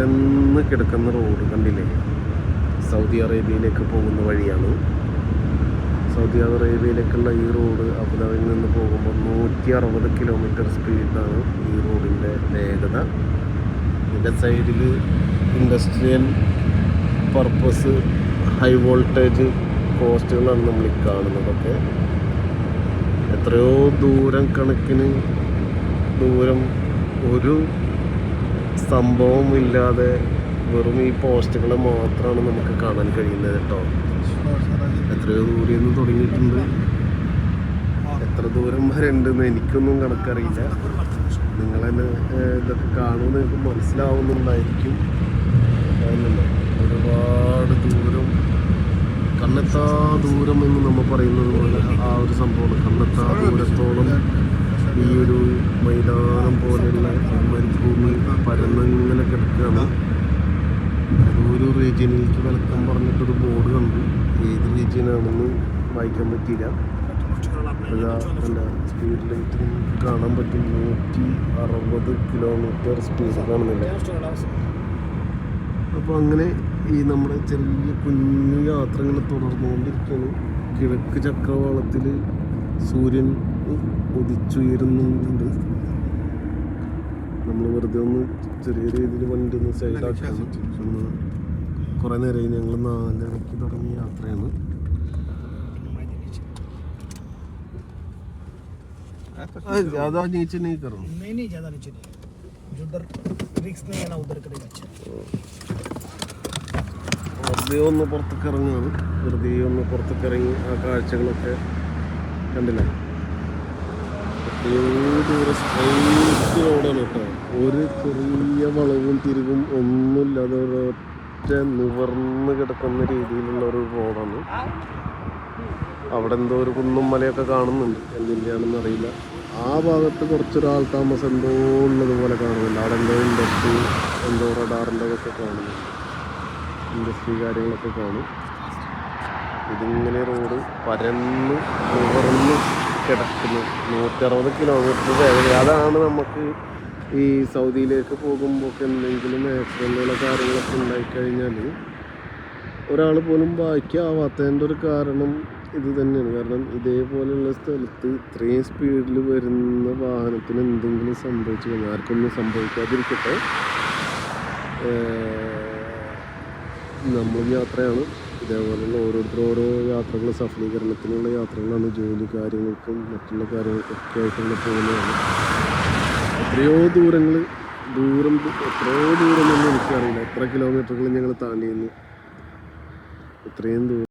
പരന്ന് കിടക്കുന്ന റോഡ് കണ്ടില്ലേ? സൗദി അറേബ്യയിലേക്ക് പോകുന്ന വഴിയാണ്. സൗദി അറേബ്യയിലേക്കുള്ള ഈ റോഡ് അബുദാബിയിൽ നിന്ന് പോകുമ്പോൾ നൂറ്റി അറുപത് കിലോമീറ്റർ സ്പീഡിലാണ് ഈ റോഡിന്റെ വേഗത. ഇതിന്റെ സൈഡിൽ ഇൻഡസ്ട്രിയൽ പർപ്പസ് ഹൈ വോൾട്ടേജ് പോസ്റ്റുകളാണ് നമ്മൾ ഈ കാണുന്നതൊക്കെ. എത്രയോ ദൂരം കണക്കിന് ദൂരം ഒരു സംഭവം ഇല്ലാതെ വെറും ഈ പോസ്റ്റുകൾ മാത്രമാണ് നമുക്ക് കാണാൻ കഴിയുന്നത് കേട്ടോ. എത്രയോ ദൂരെ നിന്ന് തുടങ്ങിയിട്ടുണ്ട്. എത്ര ദൂരം വരെ ഉണ്ടെന്ന് എനിക്കൊന്നും കണക്കറിയില്ല. നിങ്ങളെന്നെ ഇതൊക്കെ കാണുമെന്ന് നിങ്ങൾക്ക് മനസ്സിലാവുന്നുണ്ടായിരിക്കും. ഒരുപാട് ദൂരം കണ്ണെത്താ ദൂരം എന്ന് നമ്മൾ പറയുന്നത് പോലെ ആ ഒരു സംഭവമാണ്. കണ്ണെത്താ ദൂരത്തോളം ഈ ഒരു മൈതാനം പോലെയുള്ള മരുഭൂമി പരന്നിങ്ങനെ കിടക്കുകയാണ്. ഒരു റീജിയനിലേക്ക് വിലക്കം പറഞ്ഞിട്ടൊരു ബോർഡ് കണ്ടു. ഏത് റീജിയനാണെന്ന് വായിക്കാൻ പറ്റിയില്ല. സ്പീഡ് ലിമിറ്റ് കാണാൻ പറ്റും. നൂറ്റി അറുപത് കിലോമീറ്റർ സ്പീഡ് കാണുന്നില്ല അപ്പോൾ അങ്ങനെ ഈ നമ്മുടെ ചെറിയ കുഞ്ഞു യാത്ര ഇങ്ങനെ തുടർന്നുകൊണ്ടിരിക്കുകയാണ്. കിഴക്ക് ചക്രവാളത്തിൽ സൂര്യൻ ഉ- ഉദിച്ചുയരുന്നുണ്ട് നമ്മൾ വെറുതെ ഒന്ന് ചെറിയ രീതിയിൽ വണ്ടി ഒന്ന് സൈഡാക്കി ഒന്ന് കുറേ നേരമായി ഞങ്ങൾ നാലരയ്ക്ക് തുടങ്ങിയ യാത്രയാണ് അത് അതാ നീച്ച നീ കയറണം नहीं नहीं ज़्यादा नीचे नहीं जो उधर रिक्स नहीं है ना उधर करेगा अच्छा വെറുതെ ഒന്ന് പുറത്തേക്ക് ഇറങ്ങുകയാണ് വെറുതെ ഒന്ന് പുറത്തേക്ക് ഇറങ്ങി ആ കാഴ്ചകളൊക്കെ കണ്ടില്ലേ? സ്ട്രൈറ്റ് കേട്ടോ. ഒരു ചെറിയ വളവും തിരിവും ഒന്നുമില്ലാതെ ഒരൊറ്റ നിവർന്ന് കിടക്കുന്ന രീതിയിലുള്ള ഒരു റോഡാണ് അവിടെ എന്തോ ഒരു കുന്നും മലയൊക്കെ കാണുന്നുണ്ട്. എന്തിന്റെയാണെന്ന് അറിയില്ല. ആ ഭാഗത്ത് കുറച്ചൊരാൾ താമസം എന്തോ ഉള്ളതുപോലെ കാണുന്നുണ്ട്. അവിടെ എന്തോ ഇൻഡസ്ട്രി എന്തോ റഡാറിന്റെ ഒക്കെ കാണുന്നുണ്ട്. ഇൻഡസ്ട്രി കാര്യങ്ങളൊക്കെ കാണും. ഇതിങ്ങനെ റോഡ് പരന്ന് നിവർന്ന് കിടക്കുന്നു. നൂറ്ററുപത് കിലോമീറ്റർ വേഗത. അതാണ് നമുക്ക് ഈ സൗദിയിലേക്ക് പോകുമ്പോൾ എന്തെങ്കിലും ആക്സിഡന്റുകളോ കാര്യങ്ങളൊക്കെ ഉണ്ടായിക്കഴിഞ്ഞാൽ ഒരാൾ പോലും ബാക്കിയാവാത്തതിന്റെ ഒരു കാരണം ഇത് തന്നെയാണ്. കാരണം ഇതേപോലെയുള്ള സ്ഥലത്ത് ഇത്രയും സ്പീഡിൽ വരുന്ന വാഹനത്തിന് എന്തെങ്കിലും സംഭവിച്ചു കഴിഞ്ഞാൽ ആർക്കൊന്നും സംഭവിക്കാതിരിക്കട്ടെ. നമ്മൾ യാത്രയാണ്. ഇതേപോലെയുള്ള ഓരോരുത്തരും ഓരോ യാത്രകൾ സഫലീകരണത്തിനുള്ള യാത്രകളാണ് ജോലി കാര്യങ്ങൾക്കും മറ്റുള്ള കാര്യങ്ങൾക്കൊക്കെ ആയിട്ടുള്ള പോകുന്നതാണ്. എത്രയോ ദൂരങ്ങൾ ദൂരം എത്രയോ ദൂരം എന്നൊന്നും എനിക്കറിയില്ല. എത്ര കിലോമീറ്ററുകൾ ഞങ്ങൾ താണ്ടിയിരുന്നു ഇത്രയും ദൂരം